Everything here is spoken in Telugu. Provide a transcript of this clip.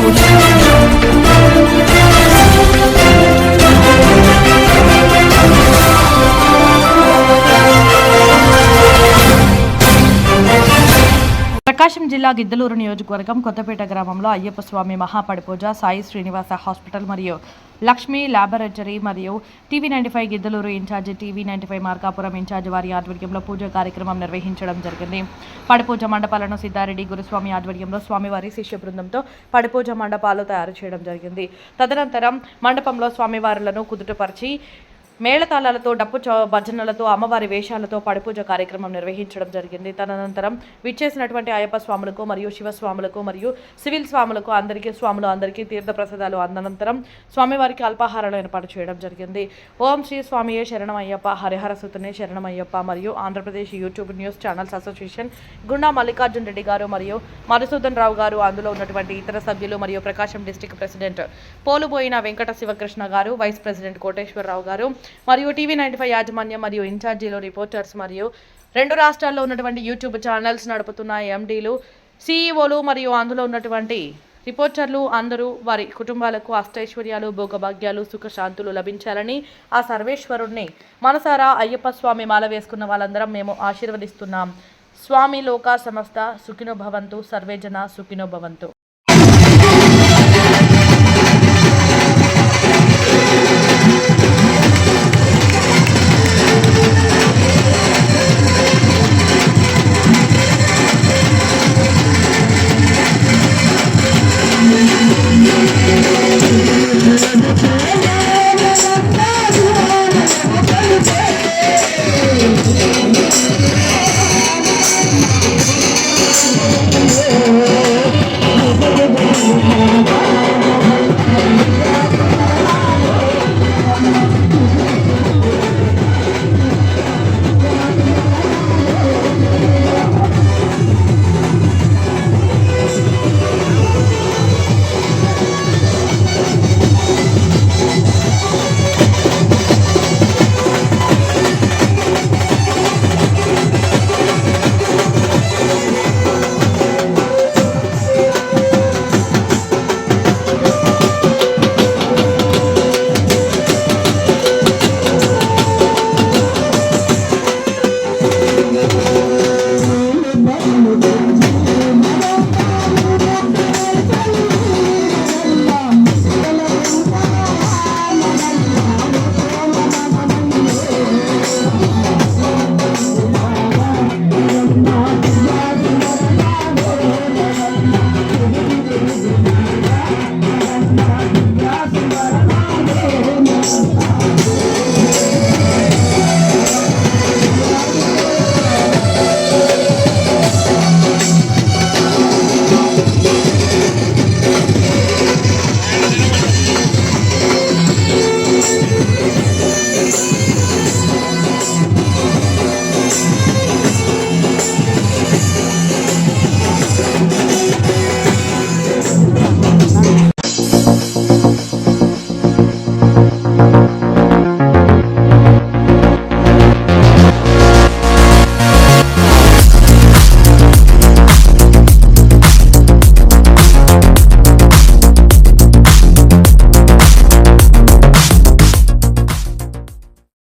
Saúde. ప్రకాశం జిల్లా గిద్దలూరు నియోజకవర్గం కొత్తపేట గ్రామంలో అయ్యప్ప స్వామి మహాపడిపూజ సాయి శ్రీనివాస హాస్పిటల్ మరియు లక్ష్మీ ల్యాబొరేటరీ మరియు TV ninety five Giddaluru incharge TV ninety five Markapuram incharge వారి ఆధ్వర్యంలో పూజ కార్యక్రమం నిర్వహించడం జరిగింది. పడిపూజ మండపాలను సిద్ధారెడ్డి గురుస్వామి ఆధ్వర్యంలో స్వామివారి శిష్య బృందంతో పడిపూజ మండపాలు తయారు చేయడం జరిగింది. తదనంతరం మండపంలో స్వామివారులను కుదుటపరిచి మేళతాళాలతో డప్పు భజనలతో అమ్మవారి వేషాలతో పడిపూజ కార్యక్రమం నిర్వహించడం జరిగింది. తదనంతరం విచ్చేసినటువంటి అయ్యప్ప స్వాములకు మరియు శివస్వాములకు మరియు సివిల్ స్వాములకు అందరికీ స్వాములు అందరికీ తీర్థ ప్రసాదాలు అనంతరం స్వామివారికి అల్పాహారాలు ఏర్పాటు చేయడం జరిగింది. ఓం శ్రీ స్వామియే శరణం అయ్యప్ప హరిహర సుతనే శరణం అయ్యప్ప మరియు Andhra Pradesh YouTube news channels association Gunda Mallikarjun Reddy గారు మరియు మధుసూదన్ రావు గారు అందులో ఉన్నటువంటి ఇతర సభ్యులు మరియు Prakasam district president Poluboina Venkata Sivakrishna garu vice president Koteswararao గారు మరియు టీవీ నైన్టీ ఫైవ్ యాజమాన్యం మరియు ఇన్ఛార్జీలో రిపోర్టర్స్ మరియు రెండు రాష్ట్రాల్లో ఉన్నటువంటి యూట్యూబ్ ఛానల్స్ నడుపుతున్న ఎండీలు సీఈఓలు మరియు అందులో ఉన్నటువంటి రిపోర్టర్లు అందరూ వారి కుటుంబాలకు అష్టైశ్వర్యాలు భోగభాగ్యాలు సుఖశాంతులు లభించాలని ఆ సర్వేశ్వరుణ్ణి మనసారా అయ్యప్ప స్వామి మాల వేసుకున్న వాళ్ళందరం మేము ఆశీర్వదిస్తున్నాం. స్వామి లోకా సమస్త సుఖినో భవంతు సర్వేజన సుఖినో భవంతు.